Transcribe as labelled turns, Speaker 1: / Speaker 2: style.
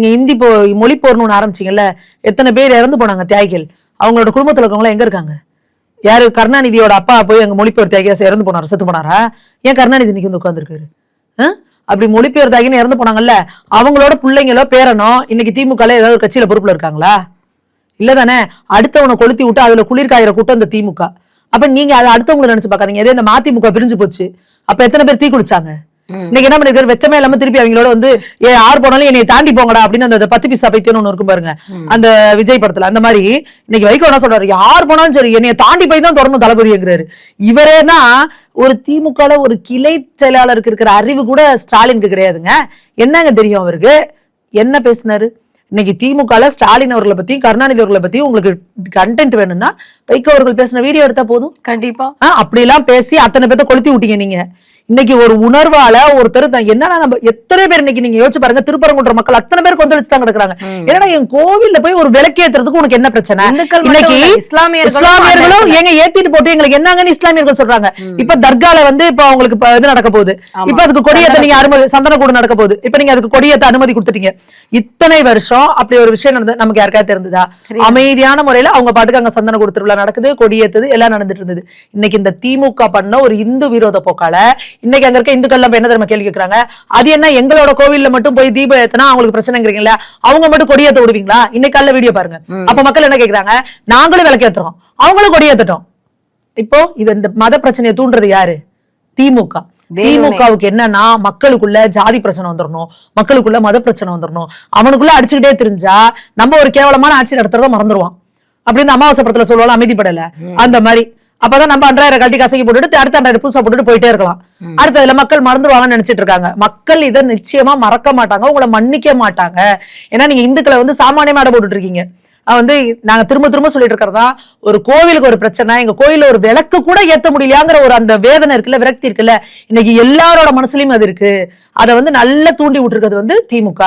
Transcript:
Speaker 1: நீங்க இந்தி போ மொழி போர்னு ஆரம்பிச்சிங்கல்ல ஆரம்பிச்சீங்கல்ல எத்தனை பேர் இறந்து போனாங்க தியாகிகள்? அவங்களோட குடும்பத்துல இருக்கவங்களாம் எங்க இருக்காங்க? யாரு கருணாநிதியோட அப்பா போய் அங்க மொழிபெயர் தியாகியா இறந்து போனாரு செத்து போனாரா? ஏன் கருணாநிதி இன்னைக்கு வந்து உட்காந்துருக்காரு அப்படி மொழிபெயர் தியாகின்னு இறந்து போனாங்கல்ல அவங்களோட பிள்ளைங்களோ பேரனோ இன்னைக்கு திமுகல ஏதாவது ஒரு கட்சியில பொறுப்புல இருக்காங்களா? இல்லதானே அடுத்தவனை கொளுத்தி விட்டு அதுல குளிர்காயிற கூட்டம் இந்த திமுக. அப்போ நீங்க அதை அடுத்தவங்களை நினைச்சு பார்க்காதீங்க. இதே இந்த மதிமுக பிரிஞ்சு போச்சு. அப்போ எத்தனை பேர் தீ குளிச்சாங்க? இன்னைக்கு என்ன பண்ணிருக்காரு? வெக்கமே இல்லாம திருப்பி அவங்களோட வந்து ஏ யார் போனாலும் என்னை தாண்டி போங்கடா அப்படின்னு அந்த பத்து பீசா பைத்தியம்னு ஒண்ணு இருக்கும் பாருங்க. அந்த விஜய் படத்துல அந்த மாதிரி. இன்னைக்கு வைகோ என்ன சொல்றாரு? யார் போனாலும் சரி என்னைய தாண்டி போய் தான் தொடர்ந்து தளபதிங்கிறாரு. இவரேனா ஒரு திமுகல ஒரு கிளை செயலாளருக்கு இருக்கிற அறிவு கூட ஸ்டாலினுக்கு கிடையாதுங்க. என்னங்க தெரியும் அவருக்கு? என்ன பேசினாரு? இன்னைக்கு திமுகல ஸ்டாலின் அவர்களை பத்தி கருணாநிதி அவர்களை பத்தி உங்களுக்கு கண்டென்ட் வேணும்னா வைகோ அவர்கள் பேசின வீடியோ எடுத்தா போதும்?
Speaker 2: கண்டிப்பா.
Speaker 1: ஆ, அப்படிலாம் பேசி அத்தனை பேர்த்த கொளுத்தி விட்டீங்க நீங்க. இன்னைக்கு ஒரு உணர்வால ஒருத்தர் தான் என்னன்னா நம்ம எத்தனை பேர் இன்னைக்கு நீங்க யோசிச்சு பாருங்க திருப்பரங்குன்ற மக்கள் அத்தனை பேர் கொந்தளிச்சு தான் கிடக்குறாங்க. என்னடா என் கோவில்ல போய் ஒரு விளக்கேத்துறதுக்கு உனக்கு என்ன பிரச்சனை? இன்னைக்கு
Speaker 2: இல்ல, இஸ்லாமியர்களும்
Speaker 1: ஏங்க ஏத்திட்டு போட்டு எங்களுக்கு என்னங்கன்னு இஸ்லாமியர்கள் சொல்றாங்க. இப்ப தர்கால வந்து இப்ப அவங்களுக்கு இப்ப இது நடக்க போகுது. இப்ப அதுக்கு கொடியேத்த நீங்க அனுமதி சந்தனக்கூடு நடக்க போகுது. இப்ப நீங்க அதுக்கு கொடியேத்த அனுமதி கொடுத்துட்டீங்க. இத்தனை வருஷம் அப்படி ஒரு விஷயம் நடந்தது நமக்கு யாருக்காவது தெரிந்ததா அமைதியான முறையில அவங்க பாட்டுக்கு அங்க சந்தனக்கூடு திருவிழா நடக்குது கொடியேத்துது எல்லாம் நடந்துட்டு இருந்தது. இன்னைக்கு இந்த திமுக பண்ண ஒரு இந்து விரோத போக்கால இன்னைக்கு அங்க இருக்க இந்துக்கள் என்ன தெரியுமா கேள்வி கேக்குறாங்க? அது என்ன எங்களோட கோவில்ல மட்டும் போய் தீபம் ஏத்தனா அவங்களுக்கு பிரச்சனைங்கிறீங்களா? அவங்க மட்டும் கொடியேத்த விடுவீங்களா? இன்னைக்கு காலைல வீடியோ பாருங்க. அப்ப மக்கள் என்ன கேக்குறாங்க? நாங்களும் விளக்கேத்துறோம் அவங்களும் கொடியேத்தட்டும். இப்போ இது இந்த மத பிரச்சனையை தூண்டுறது யாரு? திமுக. திமுகவுக்கு என்னன்னா மக்களுக்குள்ள ஜாதி பிரச்சனை வந்துடணும் மக்களுக்குள்ள மத பிரச்சனை வந்துடணும் அவனுக்குள்ள அடிச்சுக்கிட்டே தெரிஞ்சா நம்ம ஒரு கேவலமான ஆட்சி நடத்துறத மறந்துருவான். அப்படின்னு அமாவாசை படத்துல சொல்லுவாங்க அமைதிப்படல. அந்த மாதிரி. அப்பதான் நம்ம அன்றாயிரம் கட்டி கசக்கி போட்டுட்டு அடுத்த அன்றாயிரம் புதுசா போட்டுட்டு போயிட்டே இருக்கலாம். அடுத்ததுல மக்கள் மறந்துருவாங்கன்னு நினைச்சிட்டு இருக்காங்க. மக்கள் இதை நிச்சயமா மறக்க மாட்டாங்க உங்களை மன்னிக்க மாட்டாங்க. ஏன்னா நீங்க இந்துக்களை வந்து சாமானியமா போட்டுட்டு இருக்கீங்க. வந்து நாங்க திரும்ப திரும்ப சொல்லிட்டு இருக்கிறதா ஒரு கோவிலுக்கு ஒரு பிரச்சனை எங்க கோயில்ல ஒரு விளக்கு கூட ஏத்த முடியலையாங்கிற ஒரு அந்த வேதனை இருக்குல்ல விரக்தி இருக்குல்ல இன்னைக்கு எல்லாரோட மனசுலயும் அது இருக்கு. அதை வந்து நல்லா தூண்டி விட்டுருக்கிறது வந்து திமுக.